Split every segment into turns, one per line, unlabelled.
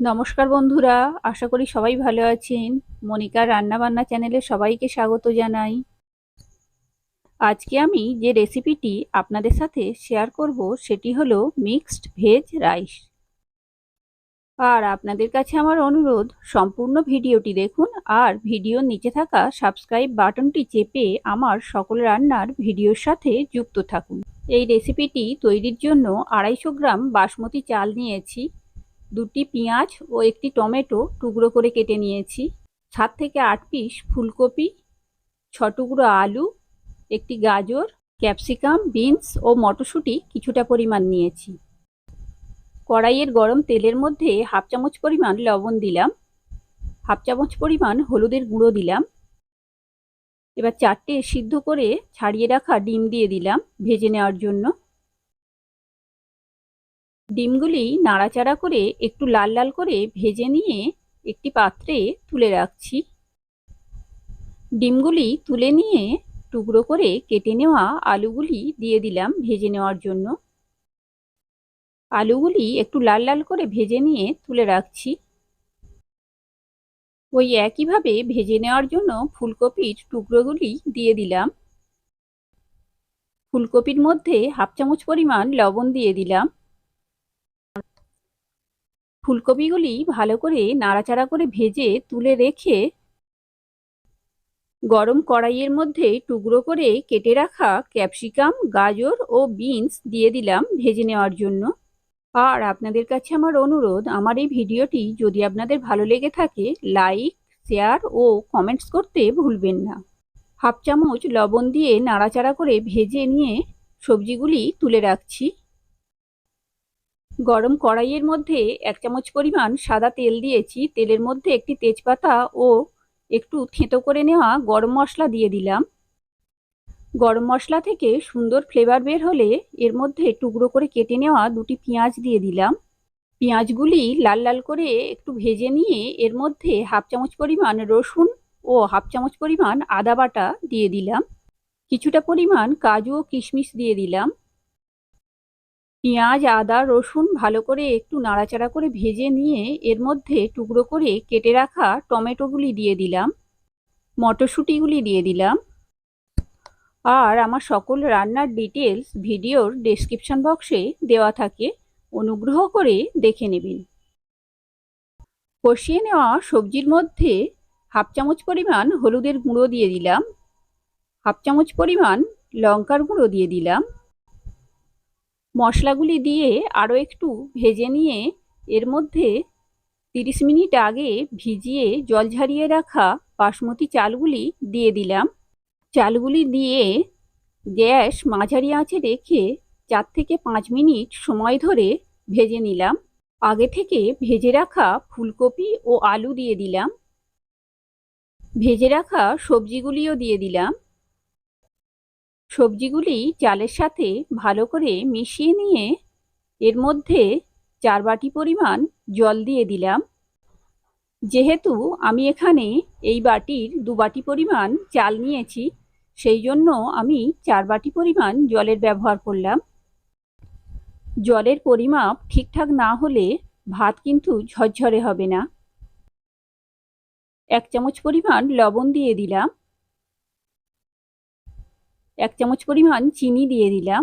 নমস্কার বন্ধুরা, আশা করি সবাই ভালো আছেন। মনিকা রান্নাবান্না চ্যানেলে সবাইকে স্বাগত জানাই। আজকে আমি যে রেসিপিটি আপনাদের সাথে শেয়ার করব, সেটি হলো মিক্সড ভেজ রাইস। আর আপনাদের কাছে আমার অনুরোধ, সম্পূর্ণ ভিডিওটি দেখুন আর ভিডিওর নিচে থাকা সাবস্ক্রাইব বাটনটি চেপে আমার সকল রান্নার ভিডিওর সাথে যুক্ত থাকুন। এই রেসিপিটি তৈরির জন্য আড়াইশো গ্রাম বাসমতি চাল নিয়েছি। দুটি পেঁয়াজ ও একটি টমেটো টুকরো করে কেটে নিয়েছি। সাত থেকে আট পিস ফুলকপি, ছ টুকরো আলু, একটি গাজর, ক্যাপসিকাম, বিনস ও মটরশুঁটি কিছুটা পরিমাণ নিয়েছি। কড়াইয়ের গরম তেলের মধ্যে হাফ চামচ পরিমাণ লবণ দিলাম, হাফ চামচ পরিমাণ হলুদের গুঁড়ো দিলাম, এবার চারটে সিদ্ধ করে ছাড়িয়ে রাখা ডিম দিয়ে দিলাম ভেজে নেওয়ার জন্য। ডিমগুলি নাড়াচাড়া করে একটু লাল লাল করে ভেজে নিয়ে একটি পাত্রে তুলে রাখছি। ডিমগুলি তুলে নিয়ে টুকরো করে কেটে নেওয়া আলুগুলি দিয়ে দিলাম ভেজে নেওয়ার জন্য। আলুগুলি একটু লাল লাল করে ভেজে নিয়ে তুলে রাখছি। ওই একইভাবে ভেজে নেওয়ার জন্য ফুলকপির টুকরোগুলি দিয়ে দিলাম। ফুলকপির মধ্যে হাফ চামচ পরিমাণ লবণ দিয়ে দিলাম। ফুলকপিগুলি ভালো করে নাড়াচাড়া করে ভেজে তুলে রেখে গরম কড়াইয়ের মধ্যে টুকরো করে কেটে রাখা ক্যাপসিকাম, গাজর ও বিনস দিয়ে দিলাম ভেজে নেওয়ার জন্য। আর আপনাদের কাছে আমার অনুরোধ, আমার এই ভিডিওটি যদি আপনাদের ভালো লেগে থাকে, লাইক, শেয়ার ও কমেন্টস করতে ভুলবেন না। হাফ চামচ লবণ দিয়ে নাড়াচাড়া করে ভেজে নিয়ে সবজিগুলি তুলে রাখছি। গরম কড়াইয়ের মধ্যে এক চামচ পরিমাণ সাদা তেল দিয়েছি। তেলের মধ্যে একটি তেজপাতা ও একটু থেঁতো করে নেওয়া গরম মশলা দিয়ে দিলাম। গরম মশলা থেকে সুন্দর ফ্লেভার বের হলে এর মধ্যে টুকরো করে কেটে নেওয়া দুটি পেঁয়াজ দিয়ে দিলাম। পেঁয়াজগুলি লাল লাল করে একটু ভেজে নিয়ে এর মধ্যে হাফ চামচ পরিমাণ রসুন ও হাফ চামচ পরিমাণ আদা বাটা দিয়ে দিলাম। কিছুটা পরিমাণ কাজু ও কিশমিশ দিয়ে দিলাম। পেঁয়াজ, আদা, রসুন ভালো করে একটু নাড়াচাড়া করে ভেজে নিয়ে এর মধ্যে টুকরো করে কেটে রাখা টমেটোগুলি দিয়ে দিলাম। মটরশুঁটিগুলি দিয়ে দিলাম। আর আমার সকল রান্নার ডিটেলস ভিডিওর ডেসক্রিপশন বক্সে দেওয়া থাকে। অনুগ্রহ করে দেখে নেবেন। কষিয়ে নেওয়া সবজির মধ্যে হাফ চামচ পরিমাণ হলুদের গুঁড়ো দিয়ে দিলাম। হাফ চামচ পরিমাণ লঙ্কার গুঁড়ো দিয়ে দিলাম। মশলাগুলি দিয়ে আরও একটু ভেজে নিয়ে এর মধ্যে তিরিশ মিনিট আগে ভিজিয়ে জল ঝারিয়ে রাখা বাসমতি চালগুলি দিয়ে দিলাম। চালগুলি দিয়ে গ্যাস মাঝারি আঁচে রেখে চার থেকে পাঁচ মিনিট সময় ধরে ভেজে নিলাম। আগে থেকে ভেজে রাখা ফুলকপি ও আলু দিয়ে দিলাম। ভেজে রাখা সবজিগুলিও দিয়ে দিলাম। সবজিগুলি চালের সাথে ভালো করে মিশিয়ে নিয়ে এর মধ্যে চার বাটি পরিমাণ জল দিয়ে দিলাম। যেহেতু আমি এখানে এই বাটির দু বাটি পরিমাণ চাল নিয়েছি, সেই জন্য আমি চার বাটি পরিমাণ জলের ব্যবহার করলাম। জলের পরিমাপ ঠিকঠাক না হলে ভাত কিন্তু ঝরঝরে হবে না। এক চামচ পরিমাণ লবণ দিয়ে দিলাম। এক চামচ পরিমাণ চিনি দিয়ে দিলাম।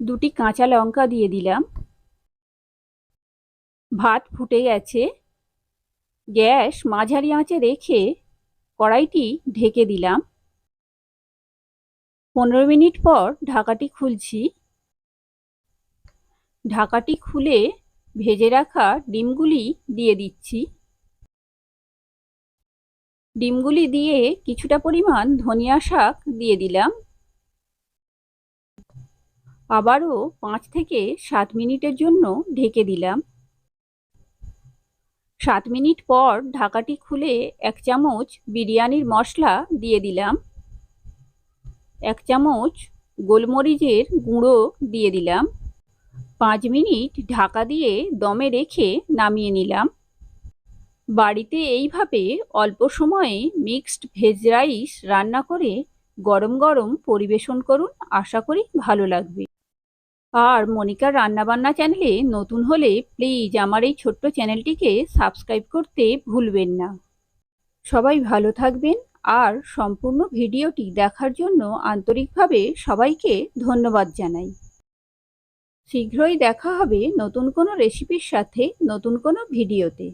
দুটি কাঁচা লঙ্কা দিয়ে দিলাম। ভাত ফুটে গেছে। গ্যাস মাঝারি আঁচে রেখে কড়াইটি ঢেকে দিলাম। পনেরো মিনিট পর ঢাকাটি খুলছি। ঢাকাটি খুলে ভেজে রাখা ডিমগুলি দিয়ে দিচ্ছি। ডিমগুলি দিয়ে কিছুটা পরিমাণ ধনিয়া শাক দিয়ে দিলাম। আবারও পাঁচ থেকে সাত মিনিটের জন্য ঢেকে দিলাম। সাত মিনিট পর ঢাকাটি খুলে এক চামচ বিরিয়ানির মশলা দিয়ে দিলাম। এক চামচ গোলমরিচের গুঁড়ো দিয়ে দিলাম। পাঁচ মিনিট ঢাকা দিয়ে দমে রেখে নামিয়ে নিলাম। বাড়িতে এইভাবে অল্প সময়ে মিক্সড ভেজ রাইস রান্না করে গরম গরম পরিবেশন করুন আশা করি ভালো লাগবে। আর মনিকার রান্নাবান্না চ্যানেলে নতুন হলে প্লিজ আমার এই ছোট্ট চ্যানেলটিকে সাবস্ক্রাইব করতে ভুলবেন না। সবাই ভালো থাকবেন আর সম্পূর্ণ ভিডিওটি দেখার জন্য আন্তরিকভাবে সবাইকে ধন্যবাদ জানাই। শীঘ্রই দেখা হবে নতুন কোনো রেসিপির সাথে নতুন কোনো ভিডিওতে।